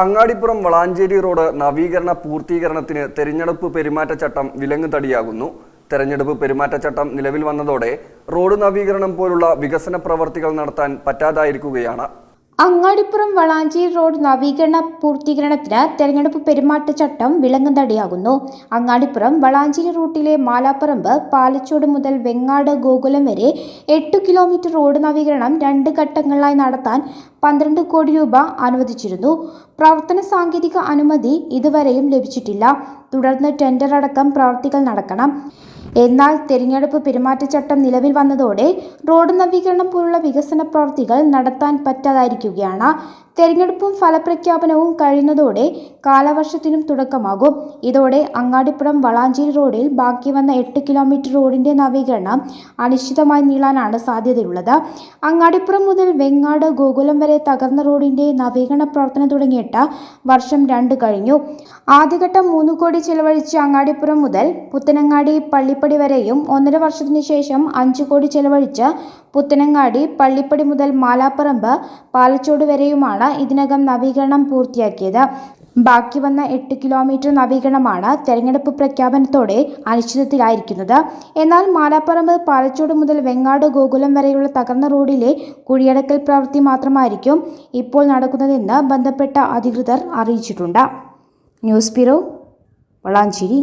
Angadipuram Valanchery road നവീകരണ പൂർത്തീകരണത്തിന് തെരഞ്ഞെടുപ്പ് പെരുമാറ്റച്ചട്ടം വിലങ്ങുതടിയാകുന്നു. തെരഞ്ഞെടുപ്പ് പെരുമാറ്റച്ചട്ടം നിലവിൽ വന്നതോടെ റോഡ് നവീകരണം പോലുള്ള വികസന പ്രവർത്തികൾ നടത്താൻ പറ്റാതായിരിക്കുകയാണ്. അങ്ങാടിപ്പുറം വളാഞ്ചേരി റോഡ് നവീകരണ പൂർത്തീകരണത്തിന് തെരഞ്ഞെടുപ്പ് പെരുമാറ്റച്ചട്ടം വിലങ്ങുതടിയാകുന്നു അങ്ങാടിപ്പുറം വളാഞ്ചേരി റൂട്ടിലെ മാലാപ്പറമ്പ് പാലച്ചോട് മുതൽ വെങ്ങാട് ഗോകുലം വരെ എട്ട് കിലോമീറ്റർ റോഡ് നവീകരണം രണ്ട് ഘട്ടങ്ങളിലായി നടത്താൻ പന്ത്രണ്ട് കോടി രൂപ അനുവദിച്ചിരുന്നു. പ്രവർത്തന സാങ്കേതിക അനുമതി ഇതുവരെയും ലഭിച്ചിട്ടില്ല. തുടർന്ന് ടെൻഡർ അടക്കം പ്രവർത്തികൾ നടക്കണം. എന്നാൽ തെരഞ്ഞെടുപ്പ് പെരുമാറ്റച്ചട്ടം നിലവിൽ വന്നതോടെ റോഡ് നവീകരണം പോലുള്ള വികസന പ്രവൃത്തികൾ നടത്താൻ പറ്റാതായിരിക്കുകയാണ്. തെരഞ്ഞെടുപ്പും ഫലപ്രഖ്യാപനവും കഴിയുന്നതോടെ കാലവർഷത്തിനും തുടക്കമാകും. ഇതോടെ അങ്ങാടിപ്പുറം വളാഞ്ചേരി റോഡിൽ ബാക്കി വന്ന എട്ട് കിലോമീറ്റർ റോഡിന്റെ നവീകരണം അനിശ്ചിതമായി നീളാനാണ് സാധ്യതയുള്ളത്. അങ്ങാടിപ്പുറം മുതൽ വെങ്ങാട് ഗോകുലം വരെ തകർന്ന റോഡിന്റെ നവീകരണ പ്രവർത്തനം തുടങ്ങിയിട്ട് വർഷം രണ്ട് കഴിഞ്ഞു. ആദ്യഘട്ടം മൂന്ന് കോടി ചെലവഴിച്ച് അങ്ങാടിപ്പുറം മുതൽ പുത്തനങ്ങാടി പള്ളിപ്പടി വരെയും ഒന്നര വർഷത്തിനു ശേഷം അഞ്ച് കോടി ചെലവഴിച്ച് പുത്തനങ്ങാടി പള്ളിപ്പടി മുതൽ മാലാപ്പറമ്പ് പാലച്ചോട് വരെയുമാണ് ഇതിനകം നവീകരണം പൂർത്തിയാക്കിയത്. ബാക്കി വന്ന എട്ട് കിലോമീറ്റർ നവീകരണമാണ് തെരഞ്ഞെടുപ്പ് പ്രഖ്യാപനത്തോടെ അനിശ്ചിതത്തിലായിരിക്കുന്നത്. എന്നാൽ മാലാപ്പറമ്പ് പാലച്ചോട് മുതൽ വെങ്ങാട് ഗോകുലം വരെയുള്ള തകർന്ന റോഡിലെ കുഴിയടക്കൽ പ്രവൃത്തി മാത്രമായിരിക്കും ഇപ്പോൾ നടക്കുന്നതെന്ന് ബന്ധപ്പെട്ട അധികൃതർ അറിയിച്ചിട്ടുണ്ട്. News bureau Valanchery.